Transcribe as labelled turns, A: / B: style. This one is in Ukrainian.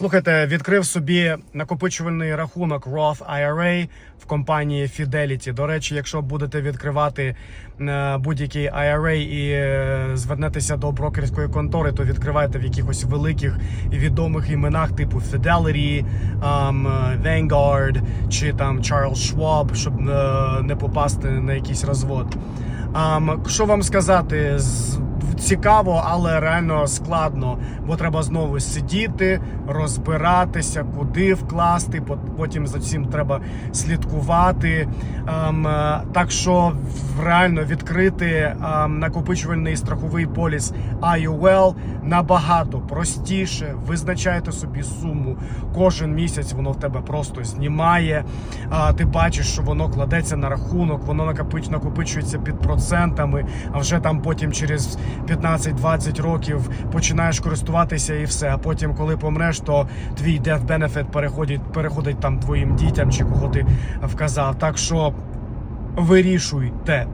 A: Слухайте, відкрив собі накопичувальний рахунок Roth IRA в компанії Fidelity. До речі, якщо будете відкривати е, будь-який IRA і е, звернетеся до брокерської контори, то відкривайте в якихось великих і відомих іменах, типу Fidelity, ем, Vanguard чи там Charles Schwab, щоб е, не попасти на якийсь розвод. Ем, що вам сказати? Цікаво, але реально складно, бо треба знову сидіти, розбиратися, куди вкласти. пот- Потім за цим треба слідкувати. Ем, е, так що реально відкрити ем, накопичувальний страховий поліс IUL набагато простіше. Визначайте собі суму. Кожен місяць воно в тебе просто знімає. А, ти бачиш, що воно кладеться на рахунок, воно накопич, накопичується під процентами, а вже там потім через 15-20 років починаєш користуватися і все. А потім, коли помреш, то твій death benefit переходить, переходить там твоїм дітям чи кого ти вказав. Так що вирішуйте.